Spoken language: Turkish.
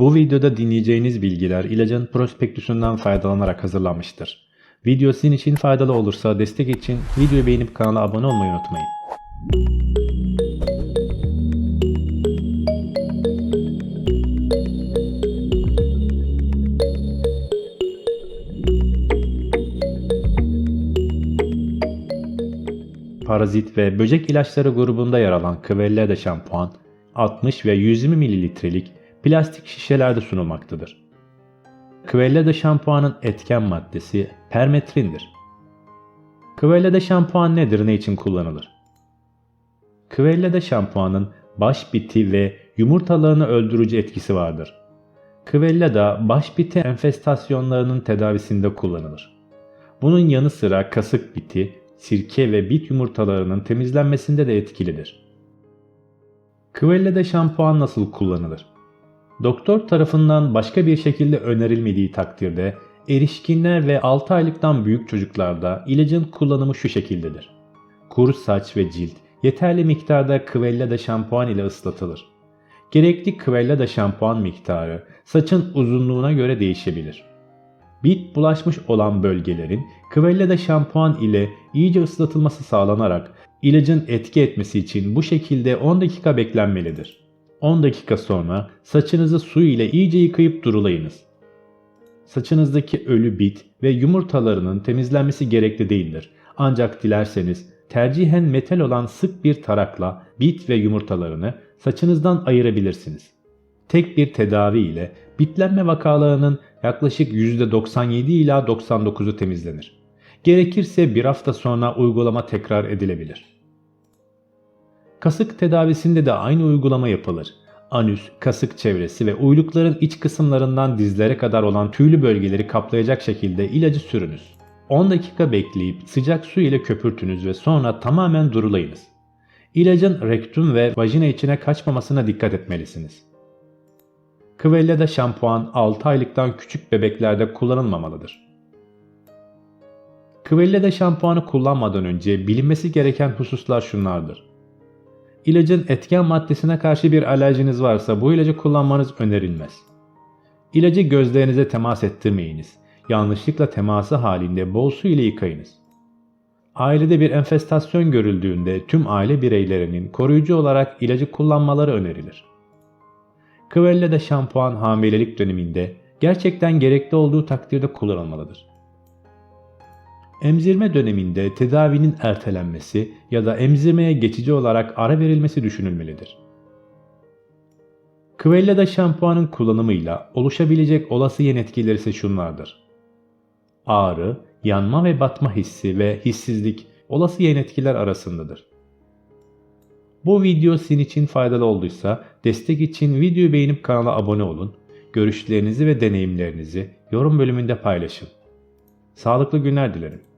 Bu videoda dinleyeceğiniz bilgiler ilacın prospektüsünden faydalanarak hazırlanmıştır. Video sizin için faydalı olursa destek için videoyu beğenip kanala abone olmayı unutmayın. Parazit ve böcek ilaçları grubunda yer alan Quellede şampuan 60 ve 120 mililitrelik plastik şişelerde sunulmaktadır. Quellede şampuanın etken maddesi permetrindir. Quellede şampuan nedir, ne için kullanılır? Quellede şampuanın baş biti ve yumurtalarını öldürücü etkisi vardır. Quelleda baş biti enfestasyonlarının tedavisinde kullanılır. Bunun yanı sıra kasık biti, sirke ve bit yumurtalarının temizlenmesinde de etkilidir. Quellede şampuan nasıl kullanılır? Doktor tarafından başka bir şekilde önerilmediği takdirde erişkinler ve 6 aylıktan büyük çocuklarda ilacın kullanımı şu şekildedir. Kuru saç ve cilt yeterli miktarda Quellede şampuan ile ıslatılır. Gerekli Quellede şampuan miktarı saçın uzunluğuna göre değişebilir. Bit bulaşmış olan bölgelerin Quellede şampuan ile iyice ıslatılması sağlanarak ilacın etki etmesi için bu şekilde 10 dakika beklenmelidir. 10 dakika sonra saçınızı su ile iyice yıkayıp durulayınız. Saçınızdaki ölü bit ve yumurtalarının temizlenmesi gerekli değildir. Ancak dilerseniz tercihen metal olan sık bir tarakla bit ve yumurtalarını saçınızdan ayırabilirsiniz. Tek bir tedavi ile bitlenme vakalarının yaklaşık %97 ila 99'u temizlenir. Gerekirse bir hafta sonra uygulama tekrar edilebilir. Kasık tedavisinde de aynı uygulama yapılır. Anüs, kasık çevresi ve uylukların iç kısımlarından dizlere kadar olan tüylü bölgeleri kaplayacak şekilde ilacı sürünüz. 10 dakika bekleyip sıcak su ile köpürtünüz ve sonra tamamen durulayınız. İlacın rektum ve vajina içine kaçmamasına dikkat etmelisiniz. Quelleda şampuan 6 aylıktan küçük bebeklerde kullanılmamalıdır. Quelleda şampuanı kullanmadan önce bilinmesi gereken hususlar şunlardır. İlacın etken maddesine karşı bir alerjiniz varsa bu ilacı kullanmanız önerilmez. İlacı gözlerinize temas ettirmeyiniz. Yanlışlıkla teması halinde bol su ile yıkayınız. Ailede bir enfestasyon görüldüğünde tüm aile bireylerinin koruyucu olarak ilacı kullanmaları önerilir. Quellede şampuan hamilelik döneminde gerçekten gerekli olduğu takdirde kullanılmalıdır. Emzirme döneminde tedavinin ertelenmesi ya da emzirmeye geçici olarak ara verilmesi düşünülmelidir. Quelleda şampuanın kullanımıyla oluşabilecek olası yan etkileri ise şunlardır. Ağrı, yanma ve batma hissi ve hissizlik olası yan etkiler arasındadır. Bu video sizin için faydalı olduysa destek için videoyu beğenip kanala abone olun. Görüşlerinizi ve deneyimlerinizi yorum bölümünde paylaşın. Sağlıklı günler dilerim.